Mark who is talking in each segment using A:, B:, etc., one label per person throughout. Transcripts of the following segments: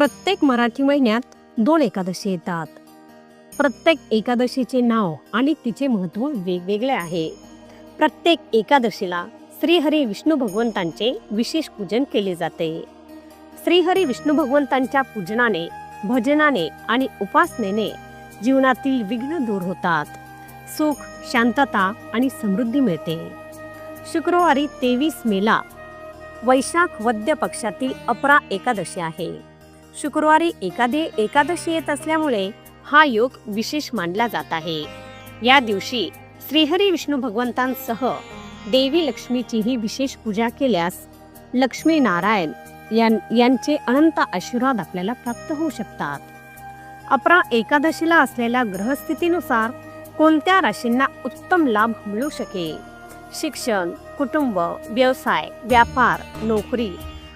A: प्रत्येक मराठी महिन्यात दोन एकादशी येतात. प्रत्येक एकादशीचे नाव आणि तिचे महत्त्व वेगवेगळे आहे. प्रत्येक एकादशीला श्रीहरी विष्णू भगवंतांचे विशेष पूजन केले जाते. श्रीहरी विष्णू भगवंतांच्या पूजनाने भजनाने आणि उपासनेने जीवनातील विघ्न दूर होतात. सुख शांतता आणि समृद्धी मिळते. शुक्रवारी तेवीस मेला वैशाख वद्य पक्षातील अपरा एकादशी आहे. शुक्रवारी एकादे एकादशी येत असल्यामुळे हा योग विशेष मानला जात आहे. या दिवशी श्रीहरी विष्णू भगवंतांसह देवी लक्ष्मीचीही विशेष पूजा केल्यास लक्ष्मी नारायण यां- यांचे अनंत आशीर्वाद आपल्याला प्राप्त होऊ शकतात. अपरा एकादशीला असलेल्या ग्रहस्थितीनुसार कोणत्या राशींना उत्तम लाभ मिळू शकेल? शिक्षण कुटुंब व्यवसाय व्यापार नोकरी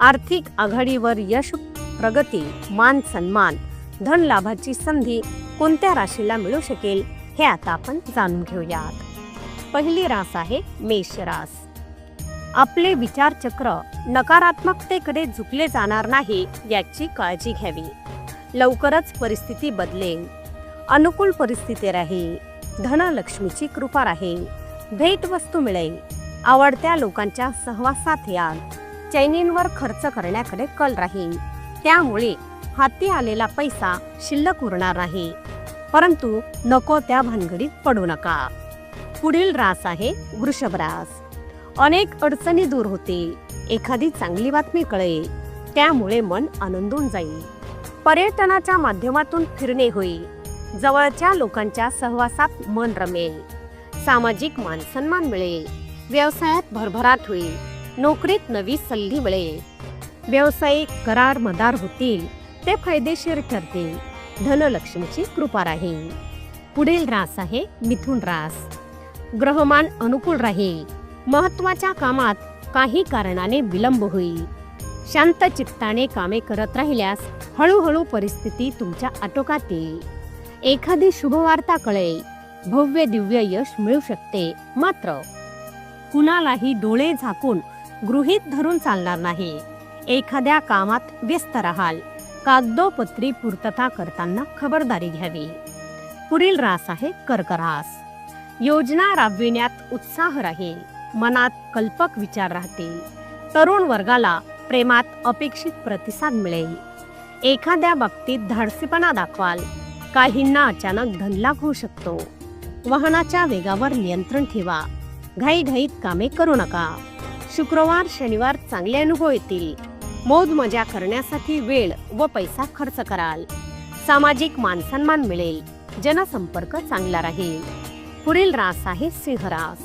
A: आर्थिक आघाडीवर यश प्रगती मान सन्मान धन लाभाची संधी कोणत्या राशीला मिळू शकेल हे आता आपण जाणून घेऊयात. पहिली रास आहे मेष रास. आपले विचारचक्र नकारात्मकतेकडे झुकले जाणार नाही याची काळजी घ्यावी. लवकरच परिस्थिती बदलेल. अनुकूल परिस्थिती राहील. धनलक्ष्मीची कृपा राहील. भेटवस्तू मिळेल. आवडत्या लोकांच्या सहवासात याल. चैनींवर खर्च करण्याकडे कल राहील. त्यामुळे हाती आलेला पैसा शिल्लक उरणार नाही. परंतु नको त्या भानगडीत पडू नका. पुढील रास आहे वृषभ रास. अनेक अडचणी दूर होते. एखादी चांगली बातमी कळेल. त्यामुळे मन आनंदून जाईल. पर्यटनाच्या माध्यमातून फिरणे होईल. जवळच्या लोकांच्या सहवासात मन रमेल. सामाजिक मानसन्मान मिळेल. व्यवसायात भरभराट होईल. नोकरीत नवी संधी मिळेल. व्यावसायिक करार मदार होतील ते फायदेशीर ठरतील. धनलक्ष्मीची कृपा राहील. पुढील रास आहे मिथुन रास. ग्रहमान अनुकूल राहील. महत्त्वाच्या कामात काही कारणाने विलंब होईल. शांत चित्ताने कामे करत राहिल्यास हळूहळू परिस्थिती तुमच्या आटोकात येईल. एखादी शुभवार्ता कळेल. भव्य दिव्य यश मिळू शकते मात्र कुणालाही डोळे झाकून गृहीत धरून चालणार नाही. एखाद्या कामात व्यस्त राहाल. कागदोपत्री पूर्तता करताना खबरदारी घ्यावी. पुढील रास आहे कर्क रास योजना राबविण्यात उत्साह राहील. मनात कल्पक विचार राहतील. तरुण वर्गाला प्रेमात अपेक्षित प्रतिसाद मिळेल. एखाद्या बाबतीत धाडसीपणा दाखवाल. काहींना अचानक धनलाभ होऊ शकतो. वाहनाच्या वेगावर नियंत्रण ठेवा. घाईघाईत कामे करू नका. शुक्रवार शनिवार चांगले अनुभव येतील. मौज मजा करण्यासाठी वेळ व पैसा खर्च कराल. सामाजिक मानसन्मान मिळेल. जनसंपर्क चांगला राहील. पुढील रास आहे सिंहरास.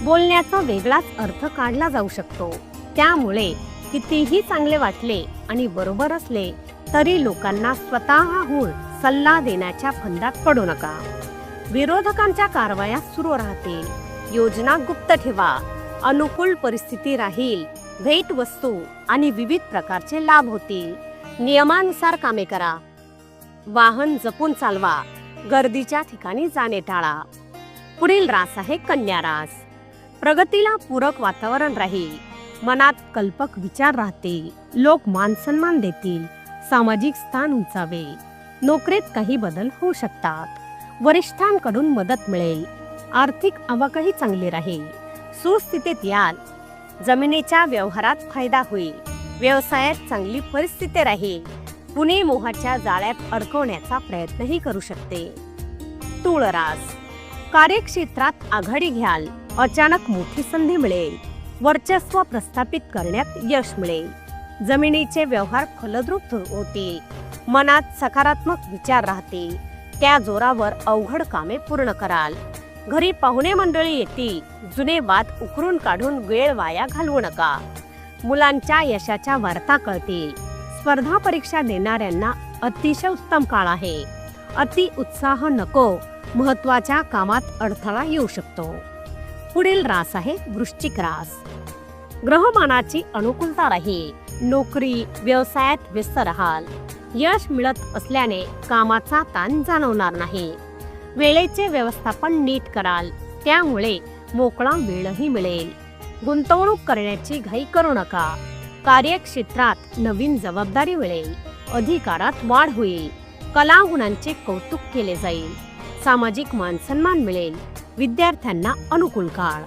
A: बोलण्याचा वेगळाच अर्थ काढला जाऊ शकतो. त्यामुळे कितीही चांगले वाटले आणि बरोबर असले तरी लोकांना स्वतःहून सल्ला देण्याच्या फंदात पडू नका. विरोधकांच्या कारवाया सुरू राहतील. योजना गुप्त ठेवा. अनुकूल परिस्थिती राहील. भेट वस्तू आणि विविध प्रकारचे लाभ होतील. नियमानुसार कामे करा. वाहन जपून चालवा. गर्दीच्या ठिकाणी जाणे टाळा. पुढील रास आहे कन्या रास. प्रगतीला पूरक वातावरण राहील. मनात कल्पक विचार राहतील लोक मानसन्मान देतील. सामाजिक स्थान उंचावे. नोकरीत काही बदल होऊ शकतात. वरिष्ठांकडून मदत मिळेल. आर्थिक आवकही चांगली राहील. सुस्थितीत याल. जमिनीच्या व्यवहारात फायदा होईल. व्यवसायात चांगली परिस्थिती राहील. पुणे मोहाच्या जाळ्यात अडकवण्याचा प्रयत्नही करू शकते. तुळरास कार्यक्षेत्रात आघाडी घ्याल. अचानक मोठी संधी मिळेल. वर्चस्व प्रस्थापित करण्यात यश मिळेल. जमिनीचे व्यवहार फलद्रुप होतील. मनात सकारात्मक विचार राहतील. त्या जोरावर अवघड कामे पूर्ण कराल. घरी पाहुणे मंडळी येतील जुने वाद उकरून काढून वेळ वाया घालवू नका. मुलांच्या यशाच्या वार्ता कळतील स्पर्धा परीक्षा देणाऱ्यांना अतिशय उत्तम काळ आहे. अति उत्साह नको. महत्त्वाच्या कामात अडथळा येऊ शकतो. पुढील रास आहे वृश्चिक रास. ग्रहमानाची अनुकूलता राहील नोकरी व्यवसायात व्यस्त राहाल. यश मिळत असल्याने कामाचा ताण जाणवणार नाही. वेळेचे व्यवस्थापन नीट कराल. त्यामुळे मोकळा वेळही मिळेल. गुंतवणूक करण्याची घाई करू नका. कार्यक्षेत्रात नवीन जबाबदारी मिळेल. अधिकारात वाढ होईल. कला गुणांचे कौतुक केले जाईल. सामाजिक मानसन्मान मिळेल. विद्यार्थ्यांना अनुकूल काळ.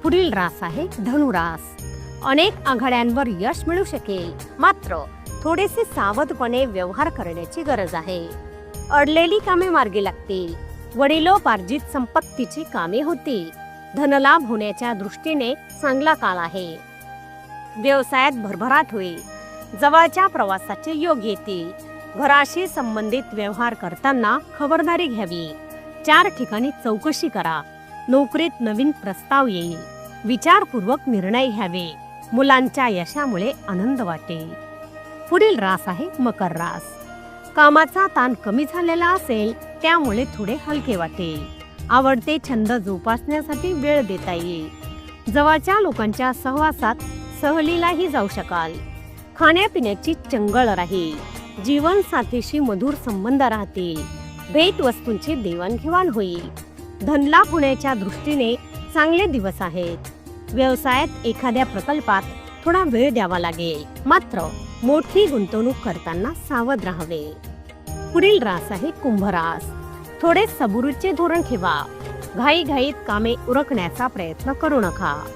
A: पुढील रास आहे धनुरास. अनेक आघाड्यांवर यश मिळू शकेल. मात्र थोडेसे सावधपणे व्यवहार करण्याची गरज आहे. अडलेली कामे मार्गी लागतील. वडिलोपार्जित संपत्तीची कामे होती. धनलाभ होण्याच्या दृष्टीने चांगला काळ आहे. व्यवसायात भरभराट होईल. जवळच्या प्रवासाचे योग येते. घराशी संबंधित व्यवहार करताना खबरदारी घ्यावी. चार ठिकाणी चौकशी करा. नोकरीत नवीन प्रस्ताव येईल. विचारपूर्वक निर्णय घ्यावे. मुलांच्या यशामुळे आनंद वाटेल. पुढील रास आहे मकर रास. कामाचा ताण कमी झालेला असेल त्यामुळे थोडे हलके वाटेल. आवडते छंद जोपासण्यासाठी वेळ देता येईल. जवळच्या लोकांच्या सहवासात सहलीलाही जाऊ शकाल. खाण्यापिण्याची चंगळ राहील. जीवनसाथीशी मधुर संबंध राहतील. भेट वस्तूंची देवाणघेवाण होईल. धनलाभ होण्याच्या दृष्टीने चांगले दिवस आहेत. व्यवसायात एखाद्या प्रकल्पात थोडा वेळ द्यावा लागेल. मात्र मोठी गुंतवणूक करताना सावध राहावे. पुढील रास आहे कुंभरास. थोडे सबुरीचे धोरण ठेवा. घाईघाईत कामे उरकण्याचा प्रयत्न करू नका.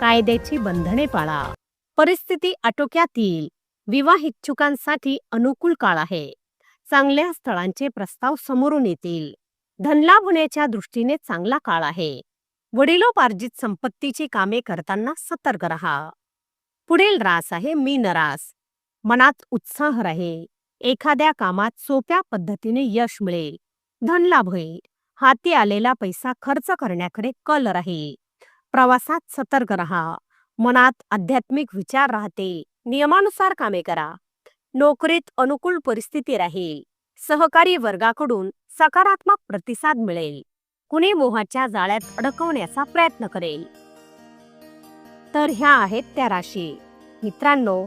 A: कायद्याची बंधने पाळा. परिस्थिती आटोक्यात येईल विवाह इच्छुकांसाठी अनुकूल काळ आहे. चांगल्या स्थळांचे प्रस्ताव समोरून येतील. धनलाभ होण्याच्या दृष्टीने चांगला काळ आहे. वडिलोपार्जित संपत्तीची कामे करताना सतर्क राहा. पुढील रास आहे मीन रास मनात उत्साह राहील. एखाद्या कामात सोप्या पद्धतीने यश मिळेल. धनलाभ होईल. हाती आलेला पैसा खर्च करण्याकडे कल राहील. प्रवासात सतर्क राहा. मनात आध्यात्मिक विचार राहते. नियमानुसार कामे करा. नोकरीत अनुकूल परिस्थिती राहील. सहकारी वर्गाकडून सकारात्मक प्रतिसाद मिळेल. कुणी मोहाच्या जाळ्यात अडकवण्याचा प्रयत्न करेल. तर ह्या आहेत त्या राशी. मित्रांनो